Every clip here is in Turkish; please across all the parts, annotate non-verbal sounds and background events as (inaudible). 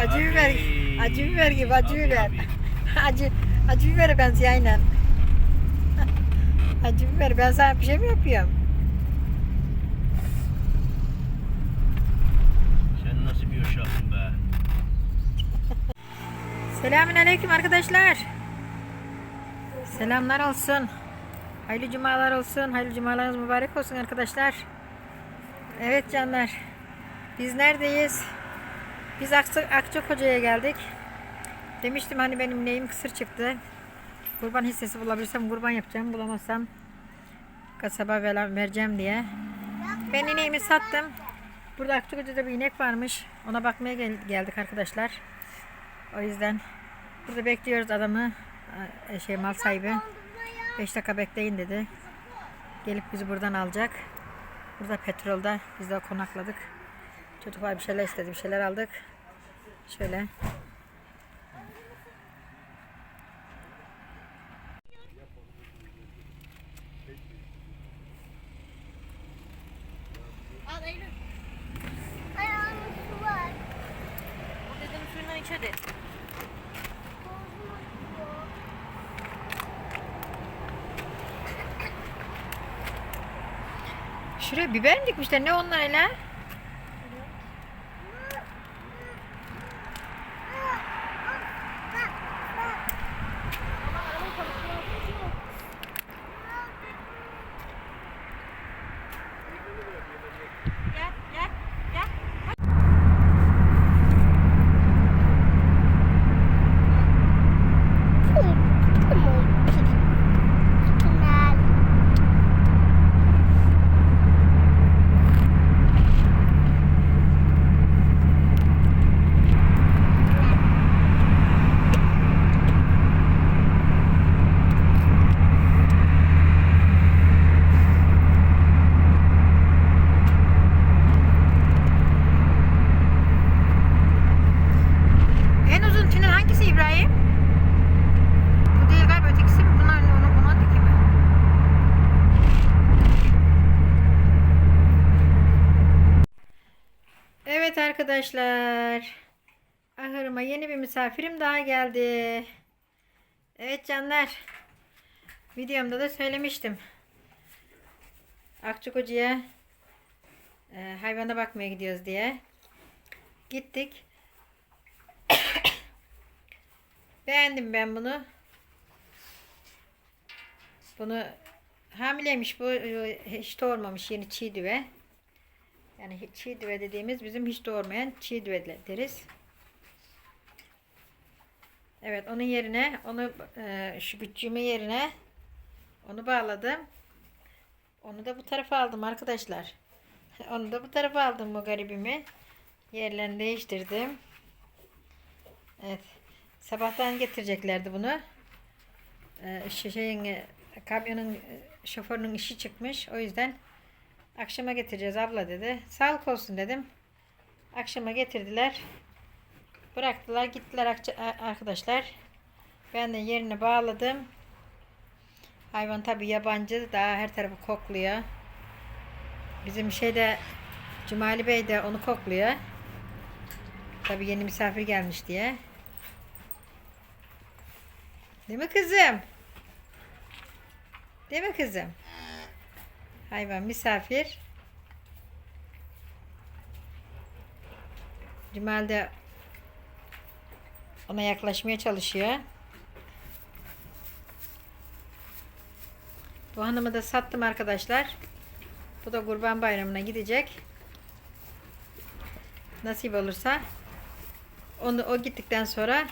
Acı acı biber. Abi. Acı biber gibi acı Abi, biber. abi. (laughs) acı acı biber benziyor aynen. (laughs) acı biber ben sana bir şey mi yapıyorum? Sen nasıl bir uşaksın be? (laughs) Selamün aleyküm arkadaşlar. Selamlar olsun. Hayırlı cumalar olsun. Hayırlı cumalarınız mübarek olsun arkadaşlar. Evet canlar. Biz neredeyiz? Biz Akça, Akçakoca'ya geldik. Demiştim hani benim neyim kısır çıktı. Kurban hissesi bulabilirsem kurban yapacağım. Bulamazsam kasaba vereceğim diye. Ben ineğimi sattım. Burada Akçakoca'da bir inek varmış. Ona bakmaya gel- geldik arkadaşlar. O yüzden burada bekliyoruz adamı. e, Şey mal sahibi. 5 dakika bekleyin dedi. Gelip bizi buradan alacak. Burada petrolda biz de konakladık. Çocuklar bir şeyler istedi. Bir şeyler aldık. Şöyle. Şuraya biber mi dikmişler? Ne onlar hele? Gel gel gel. En uzun tünel hangisi İbrahim? Bu değil galiba ötekisi mi? Bunlar onu bunun öteki mi? Evet arkadaşlar. Ahırıma yeni bir misafirim daha geldi. Evet canlar. Videomda da söylemiştim. Akçakoca'ya e, hayvana bakmaya gidiyoruz diye. Gittik. (coughs) Beğendim ben bunu. Bunu hamileymiş bu hiç doğurmamış yeni çiğ düve. Yani çiğ düve dediğimiz bizim hiç doğurmayan çiğ düve de- deriz. Evet onun yerine onu e, şu güççüğümün yerine onu bağladım. Onu da bu tarafa aldım arkadaşlar. (laughs) Onu da bu tarafa aldım bu garibimi. Yerlerini değiştirdim. Evet. Sabahtan getireceklerdi bunu. Ee, şey- şeyin e, kamyonun e, şoförünün işi çıkmış. O yüzden akşama getireceğiz abla dedi. Sağlık olsun dedim. Akşama getirdiler. Bıraktılar gittiler arkadaşlar. Ben de yerine bağladım. Hayvan tabi yabancı. Daha her tarafı kokluyor. Bizim şeyde Cumali Bey de onu kokluyor. Tabi yeni misafir gelmiş diye. Değil mi kızım? Değil mi kızım? Hayvan misafir. Cemal de ona yaklaşmaya çalışıyor. Bu hanımı da sattım arkadaşlar. Bu da kurban bayramına gidecek. Nasip olursa onu o gittikten sonra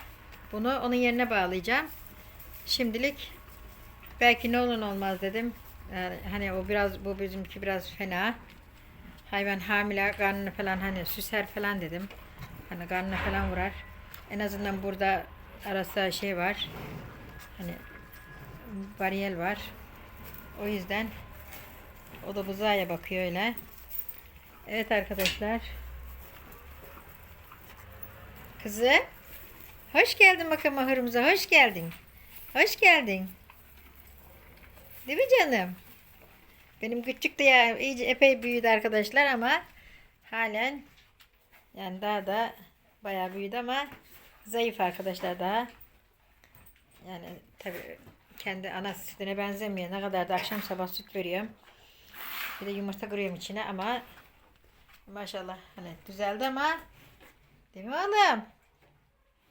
bunu onun yerine bağlayacağım. Şimdilik belki ne olur olmaz dedim. Yani hani o biraz bu bizimki biraz fena. Hayvan hamile karnını falan hani süser falan dedim. Hani karnına falan vurar. En azından burada arası şey var. Hani bariyel var. O yüzden o da buzağa bakıyor öyle. Evet arkadaşlar. Kızı. Hoş geldin bakalım ahırımıza. Hoş geldin. Hoş geldin. Değil mi canım? Benim küçük de ya iyice epey büyüdü arkadaşlar ama halen yani daha da bayağı büyüdü ama zayıf arkadaşlar daha. Yani tabii kendi ana sütüne benzemiyor. Ne kadar da akşam sabah süt veriyorum. Bir de yumurta kırıyorum içine ama maşallah hani düzeldi ama değil mi oğlum?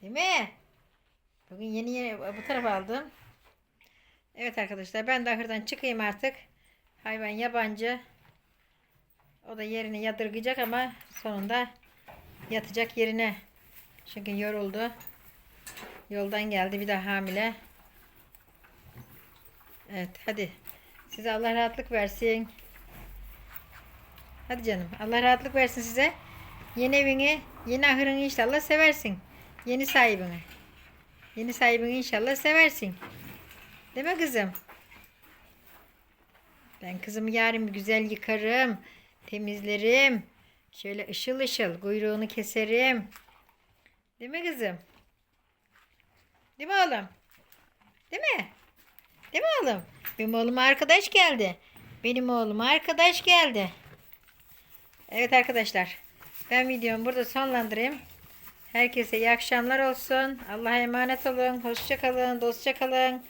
Değil mi? Bugün yeni yeni bu tarafa aldım. Evet arkadaşlar ben de ahırdan çıkayım artık. Hayvan yabancı. O da yerini yadırgayacak ama sonunda yatacak yerine. Çünkü yoruldu. Yoldan geldi bir de hamile. Evet hadi. Size Allah rahatlık versin. Hadi canım. Allah rahatlık versin size. Yeni evini, yeni ahırını inşallah seversin. Yeni sahibini. Yeni sahibini inşallah seversin. Değil mi kızım? Ben kızımı yarın güzel yıkarım. Temizlerim. Şöyle ışıl ışıl kuyruğunu keserim. Değil mi kızım? Değil mi oğlum? Değil mi? Değil mi oğlum? Benim oğluma arkadaş geldi. Benim oğluma arkadaş geldi. Evet arkadaşlar. Ben videomu burada sonlandırayım. Herkese iyi akşamlar olsun. Allah'a emanet olun. Hoşça kalın. Dostça kalın.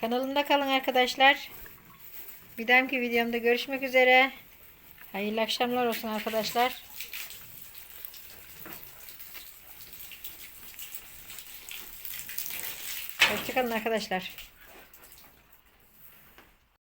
Kanalımda kalın arkadaşlar. Bir dahaki videomda görüşmek üzere. Hayırlı akşamlar olsun arkadaşlar. Hoşçakalın arkadaşlar.